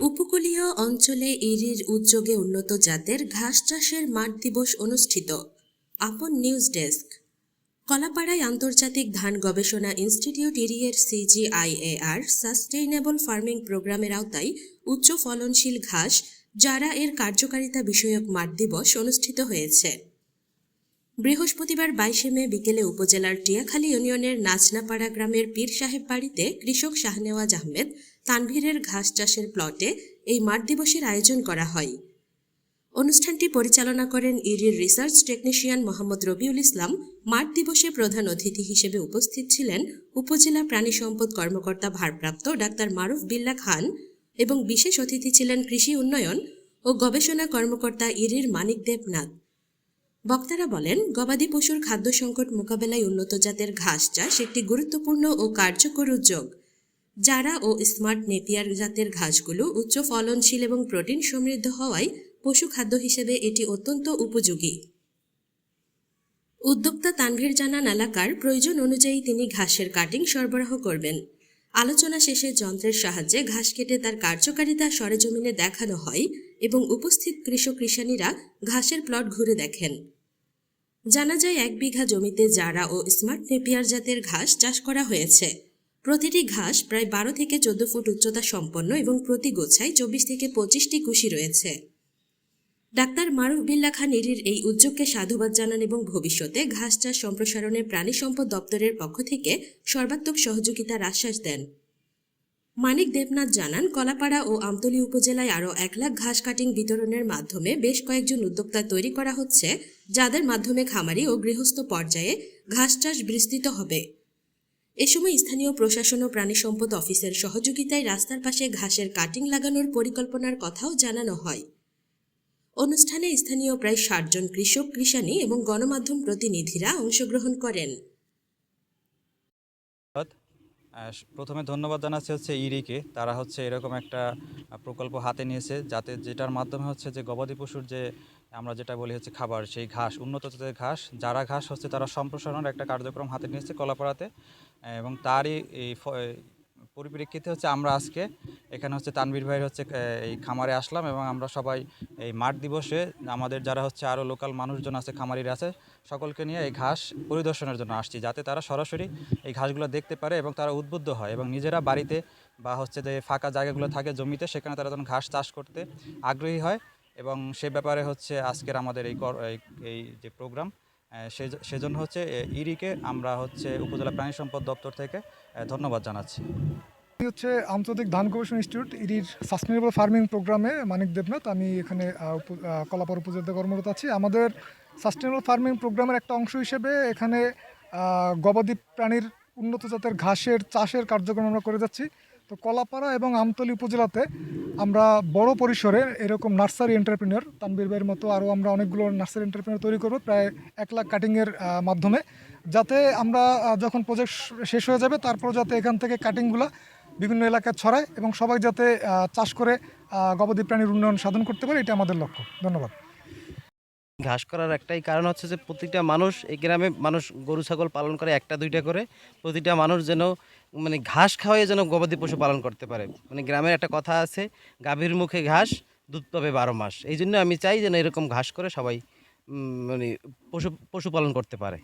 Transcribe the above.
উপকূলীয় অঞ্চলে ইরির উদ্যোগে উন্নত জাতের ঘাস চাষের মাঠ দিবস অনুষ্ঠিত। আপন নিউজ ডেস্ক। কলাপাড়ায় আন্তর্জাতিক ধান গবেষণা ইনস্টিটিউট ইরিয়ের সিজিআইএআর সাস্টেইনেবল ফার্মিং প্রোগ্রামের আওতায় উচ্চ ফলনশীল ঘাস, যারা এর কার্যকারিতা বিষয়ক মাঠ দিবস অনুষ্ঠিত হয়েছে। বৃহস্পতিবার বাইশে মে বিকেলে উপজেলার টিয়াখালী ইউনিয়নের নাচনাপাড়া গ্রামের পীর সাহেব বাড়িতে কৃষক শাহনেওয়াজ আহমেদ তানভীরের ঘাস চাষের প্লটে এই মাঠ দিবসের আয়োজন করা হয়। অনুষ্ঠানটি পরিচালনা করেন ইরির রিসার্চ টেকনিশিয়ান মোহাম্মদ রবিউল ইসলাম। মাঠ দিবসে প্রধান অতিথি হিসেবে উপস্থিত ছিলেন উপজেলা প্রাণী সম্পদ কর্মকর্তা ভারপ্রাপ্ত ডাক্তার মারুফ বিল্লা খান এবং বিশেষ অতিথি ছিলেন কৃষি উন্নয়ন ও গবেষণা কর্মকর্তা ইরির মানিক দেবনাথ। বক্তারা বলেন, গবাদি পশুর খাদ্য সংকট মোকাবেলায় উন্নত জাতের ঘাস চাষ একটি গুরুত্বপূর্ণ ও কার্যকর উদ্যোগ। জারা ও স্মার্ট নেপিয়ার জাতের ঘাসগুলো উচ্চ ফলনশীল এবং প্রোটিন সমৃদ্ধ হওয়ায় পশু খাদ্য হিসেবে এটি অত্যন্ত উপযোগী। উদ্যোক্তা তানভীর জানান, এলাকার প্রয়োজন অনুযায়ী তিনি ঘাসের কাটিং সরবরাহ করবেন। আলোচনা শেষে যন্ত্রের সাহায্যে ঘাস কেটে তার কার্যকারিতা সরেজমিনে দেখানো হয় এবং উপস্থিত কৃষক কৃষানীরা ঘাসের প্লট ঘুরে দেখেন। জানা যায়, এক বিঘা জমিতে জারা ও স্মার্ট নেপিয়ার জাতের ঘাস চাষ করা হয়েছে প্রতিটি ঘাস প্রায় বারো থেকে চোদ্দ ফুট উচ্চতা সম্পন্ন এবং প্রতি গোছায় চব্বিশ থেকে পঁচিশটি কুশি রয়েছে। ডাক্তার মারুফ বিল্লা খান ইরির এই উদ্যোগকে সাধুবাদ জানান এবং ভবিষ্যতে ঘাস চাষ সম্প্রসারণে প্রাণী সম্পদ দপ্তরের পক্ষ থেকে সর্বাত্মক সহযোগিতার আশ্বাস দেন। মানিক দেবনাথ জানান, কলাপাড়া ও আমতলী উপজেলায় আরও এক লাখ ঘাস কাটিং বিতরণের মাধ্যমে বেশ কয়েকজন উদ্যোক্তা তৈরি করা হচ্ছে, যাদের মাধ্যমে খামারি ও গৃহস্থ পর্যায়ে ঘাস চাষ বিস্তৃত হবে। এ সময় স্থানীয় প্রশাসন ও প্রাণী সম্পদ অফিসের সহযোগিতায় রাস্তার পাশে ঘাসের কাটিং লাগানোর পরিকল্পনার কথাও জানানো হয়। অনুষ্ঠানে স্থানীয় প্রায় ষাট জন কৃষক কৃষানী এবং গণমাধ্যম প্রতিনিধিরা অংশগ্রহণ করেন। প্রথমে ধন্যবাদ জানাচ্ছি হচ্ছে ইরিকে। তারা হচ্ছে এরকম একটা প্রকল্প হাতে নিয়েছে যাতে যেটার মাধ্যমে হচ্ছে যে গবাদি পশুর যে, আমরা যেটা বলি হচ্ছে খাবার, সেই ঘাস, উন্নত জাতের ঘাস, যারা ঘাস হচ্ছে তারা সম্প্রসারণের একটা কার্যক্রম হাতে নিয়েছে কলাপাড়াতে। এবং তারই এই পরিপ্রেক্ষিতে হচ্ছে আমরা আজকে এখানে হচ্ছে তানভীর ভাইয়ের হচ্ছে এই খামারে আসলাম এবং আমরা সবাই এই মাঠ দিবসে আমাদের যারা হচ্ছে আরও লোকাল মানুষজন আছে, খামারিরা আছে, সকলকে নিয়ে এই ঘাস পরিদর্শনের জন্য আসছি যাতে তারা সরাসরি এই ঘাসগুলো দেখতে পারে এবং তারা উদ্বুদ্ধ হয় এবং নিজেরা বাড়িতে বা হচ্ছে যে ফাঁকা জায়গাগুলো থাকে জমিতে, সেখানে তারা যখন ঘাস চাষ করতে আগ্রহী হয় এবং সে ব্যাপারে হচ্ছে আজকের আমাদের এই এই- যে প্রোগ্রাম সেজন্য হচ্ছে ইরিকে আমরা হচ্ছে উপজেলা প্রাণী সম্পদ দপ্তর থেকে ধন্যবাদ জানাচ্ছি। হচ্ছে আন্তর্জাতিক ধান গবেষণা ইনস্টিটিউট ইরির সাস্টেনেবল ফার্মিং প্রোগ্রামে মানিক দেবনাথ। আমি এখানে আহ, উপ- আহ, কলাপাড়া উপজেলাতে কর্মরত আছি। আমাদের সাস্টেনেবল ফার্মিং প্রোগ্রামের একটা অংশ হিসেবে এখানে গবাদি প্রাণীর উন্নত জাতের ঘাসের চাষের কার্যক্রম আমরা করে যাচ্ছি। তো কলাপাড়া এবং আমতলী উপজেলাতে আমরা বড় পরিসরে এরকম নার্সারি এন্টারপ্রিনিয়র তানবীর ভাইয়ের মতো আরও আমরা অনেকগুলো নার্সারি এন্টারপ্রিনিয়র তৈরি করব, প্রায় এক লাখ কাটিংয়ের মাধ্যমে। যাতে আমরা যখন প্রজেক্ট শেষ হয়ে যাবে তারপর যাতে এখান থেকে কাটিংগুলো বিভিন্ন এলাকায় ছড়ায় এবং সবাই যাতে চাষ করে গবাদি প্রাণীর উন্নয়ন সাধন করতে পারে, এটা আমাদের লক্ষ্য। ধন্যবাদ। ঘাস করার একটাই কারণ হচ্ছে যে প্রতিটা মানুষ এই গ্রামে মানুষ গরু, ছাগল পালন করে একটা, দুইটা করে। প্রতিটা মানুষ যেন মানে ঘাস খাওয়াই যেন গবাদি পশু পালন করতে পারে। মানে গ্রামের একটা কথা আছে, গাভীর মুখে ঘাস, দুধ পাবে বারো মাস। এই জন্য আমি চাই যেন এরকম ঘাস করে সবাই মানে পশু, পশুপালন করতে পারে।